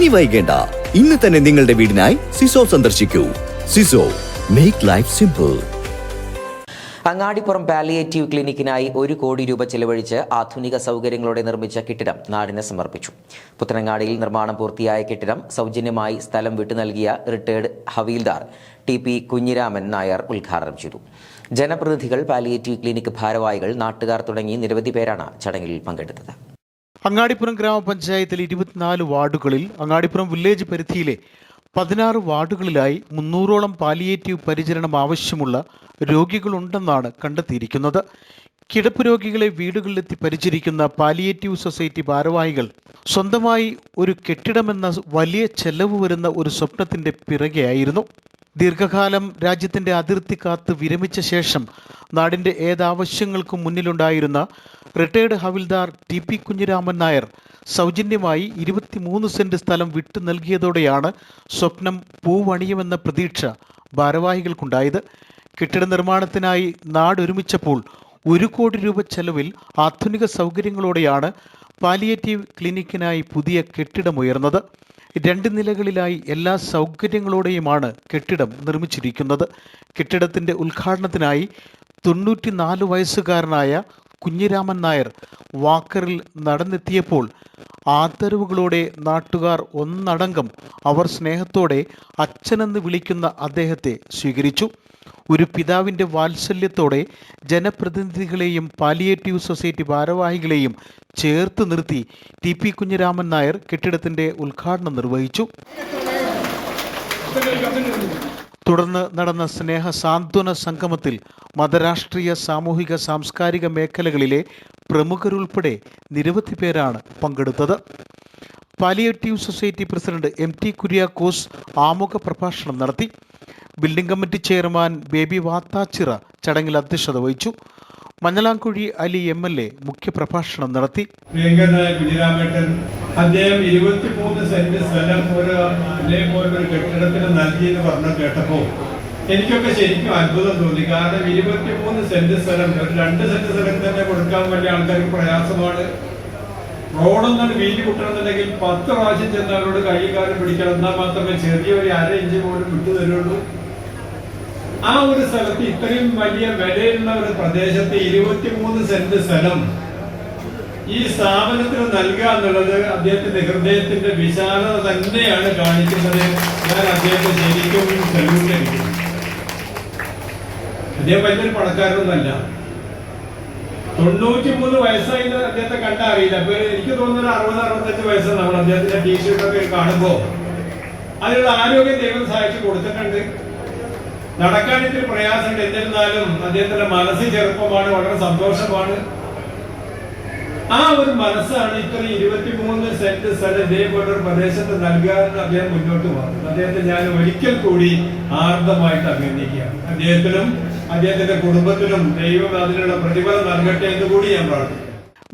ഇനി വൈകേണ്ട. ഇന്ന് തന്നെ നിങ്ങളുടെ വീടിനായി സിസോ സന്ദർശിക്കൂ. സിസോ make life simple Angadippuram palliative ക്ലിനിക്കിനായി ഒരു കോടി രൂപ ചെലവഴിച്ച് ആധുനിക സൗകര്യങ്ങളോടെ നിർമ്മിച്ച കെട്ടിടം നാടിന് സമർപ്പിച്ചു. പുത്തനങ്ങാടിയിൽ നിർമ്മാണം പൂർത്തിയായ കെട്ടിടം സൗജന്യമായി സ്ഥലം വിട്ടു നൽകിയ retired havildar T P Kunhiraman Nair ഉദ്ഘാടനം ചെയ്തു. ജനപ്രതിനിധികൾ പാലിയേറ്റീവ് ക്ലിനിക്ക് ഭാരവാഹികൾ നാട്ടുകാർ തുടങ്ങി നിരവധി പേരാണ് ചടങ്ങിൽ പങ്കെടുത്തത്. അങ്ങാടിപ്പുറം ഗ്രാമപഞ്ചായത്തിലെ ഇരുപത്തിനാല് വാർഡുകളിൽ അങ്ങാടിപ്പുറം വില്ലേജ് പരിധിയിലെ പതിനാറ് വാർഡുകളിലായി മുന്നൂറോളം പാലിയേറ്റീവ് പരിചരണം ആവശ്യമുള്ള രോഗികളുണ്ടെന്നാണ് കണ്ടെത്തിയിരിക്കുന്നത്. കിടപ്പ് രോഗികളെ വീടുകളിലെത്തി പരിചരിക്കുന്ന പാലിയേറ്റീവ് സൊസൈറ്റി ഭാരവാഹികൾ സ്വന്തമായി ഒരു കെട്ടിടമെന്ന വലിയ ചെലവ് വരുന്ന ഒരു സ്വപ്നത്തിന്റെ പിറകെയായിരുന്നു. ദീർഘകാലം രാജ്യത്തിന്റെ അതിർത്തി കാത്ത് വിരമിച്ച ശേഷം നാടിന്റെ ഏതാവശ്യങ്ങൾക്കും മുന്നിലുണ്ടായിരുന്ന retired havildar T P Kunhiraman Nair സൗജന്യമായി ഇരുപത്തിമൂന്ന് സെന്റ് സ്ഥലം വിട്ടു നൽകിയതോടെയാണ് സ്വപ്നം പൂവണിയുമെന്ന പ്രതീക്ഷ ഭാരവാഹികൾക്കുണ്ടായത്. കെട്ടിട നിർമ്മാണത്തിനായി നാടൊരുമിച്ചപ്പോൾ ഒരു കോടി രൂപ ചെലവിൽ ആധുനിക സൗകര്യങ്ങളോടെയാണ് പാലിയേറ്റീവ് ക്ലിനിക്കിനായി പുതിയ കെട്ടിടം കെട്ടിടമുയർന്നത് രണ്ട് നിലകളിലായി എല്ലാ സൗകര്യങ്ങളോടെയുമാണ് കെട്ടിടം നിർമ്മിച്ചിരിക്കുന്നത്. കെട്ടിടത്തിന്റെ ഉദ്ഘാടനത്തിനായി തൊണ്ണൂറ്റിനാല് വയസ്സുകാരനായ കുഞ്ഞിരാമൻ നായർ വാക്കറിൽ നടന്നെത്തിയപ്പോൾ ആദരവുകളോടെ നാട്ടുകാർ ഒന്നടങ്കം അവർ സ്നേഹത്തോടെ അച്ഛനെന്ന് വിളിക്കുന്ന അദ്ദേഹത്തെ സ്വീകരിച്ചു. ഒരു പിതാവിന്റെ വാത്സല്യത്തോടെ ജനപ്രതിനിധികളെയും പാലിയേറ്റീവ് സൊസൈറ്റി ഭാരവാഹികളെയും ചേർത്ത് നിർത്തി ടി പി കുഞ്ഞിരാമൻ നായർ കെട്ടിടത്തിന്റെ ഉദ്ഘാടനം നിർവഹിച്ചു. തുടർന്ന് നടന്ന സ്നേഹ സാന്ത്വന സംഗമത്തിൽ മതരാഷ്ട്രീയ സാമൂഹിക സാംസ്കാരിക മേഖലകളിലെ പ്രമുഖരുൾപ്പെടെ നിരവധി പേരാണ് പങ്കെടുത്തത്. Palliative society president M T Kuriakose ആമുഖ പ്രഭാഷണം നടത്തി. Building committee chairman Baby Vathachira ചടങ്ങിൽ അധ്യക്ഷത വഹിച്ചു. Manjalamkuzhi Ali M L A മുഖ്യപ്രഭാഷണം നടത്തി. അദ്ദേഹം ഇരുപത്തിമൂന്ന് സെന്റ് സ്ഥലം ഒരു ഒരു കെട്ടിടത്തിന് നൽകിയെന്ന് പറഞ്ഞു കേട്ടപ്പോ എനിക്കൊക്കെ ശരിക്കും അത്ഭുതം തോന്നി. കാരണം ഇരുപത്തിമൂന്ന് സെന്റ് സ്ഥലം ഒരു രണ്ട് സെന്റ് സ്ഥലം തന്നെ കൊടുക്കാൻ വലിയ ആൾക്കാർക്ക് പ്രയാസമാണ്. റോഡൊന്നും വീതി കൂട്ടണമെന്നുണ്ടെങ്കിൽ പത്ത് പ്രാവശ്യം ചെന്ന് അവരോട് കൈകാലം പിടിക്കണം. എന്നാൽ മാത്രമേ ചെറിയ ഒരു അര ഇഞ്ച് പോലും വിട്ടു തരുള്ളൂ. ആ ഒരു സ്ഥലത്ത് ഇത്രയും വലിയ വിലയുള്ള ഒരു പ്രദേശത്ത് ഇരുപത്തിമൂന്ന് സെന്റ് സ്ഥലം ഈ സ്ഥാപനത്തിന് നൽകുക എന്നുള്ളത് അദ്ദേഹത്തിന്റെ ഹൃദയത്തിന്റെ വിശാലത തന്നെയാണ് കാണിക്കുന്നത്. ഞാൻ അദ്ദേഹത്തെ ശരിക്കും അദ്ദേഹം വലിയൊരു പണക്കാരനൊന്നല്ല തൊണ്ണൂറ്റിമൂന്ന് വയസ്സായി അദ്ദേഹത്തെ കണ്ട അറിയില്ല. അപ്പൊ എനിക്ക് തോന്നുന്നത് അറുപത് അറുപത്തഞ്ച് വയസ്സാണ് നമ്മൾ അദ്ദേഹത്തിന്റെ ടീഷർട്ടൊക്കെ കാണുമ്പോ അതിനുള്ള ആരോഗ്യം ദൈവം സഹായിച്ചു കൊടുത്തിട്ടുണ്ട്. നടക്കാൻ ഇത്തിരി പ്രയാസമുണ്ട്. എന്നിരുന്നാലും അദ്ദേഹത്തിന്റെ മനസ്സ് ചെറുപ്പമാണ് വളരെ സന്തോഷമാണ്. ആ ഒരു മനസ്സാണ് ഇത്ര ഇരുപത്തിമൂന്ന് സെന്റ് സ്ഥലം ഇതേപോലെ ഒരു പ്രദേശത്ത് നൽകാൻ അദ്ദേഹം മുന്നോട്ട് പോകുന്നത് അദ്ദേഹത്തെ ഞാൻ ഒരിക്കൽ കൂടി ആർദ്രമായിട്ട് അഭിനന്ദിക്കുകയാണ്. അദ്ദേഹത്തിനും അദ്ദേഹത്തിന്റെ കുടുംബത്തിനും ദൈവം അതിനുള്ള പ്രതിഫലം നൽകട്ടെ എന്ന് കൂടി ഞാൻ പ്രാർത്ഥിക്കുന്നു.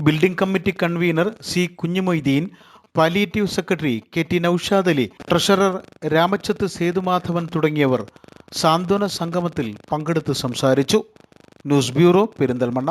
Building committee convener C Kunhumoideen palliative secretary K T Noushad Ali treasurer Ramachath Sethumadhavan തുടങ്ങിയവർ സാന്ത്വന സംഗമത്തിൽ പങ്കെടുത്ത് സംസാരിച്ചു. News bureau Perinthalmanna.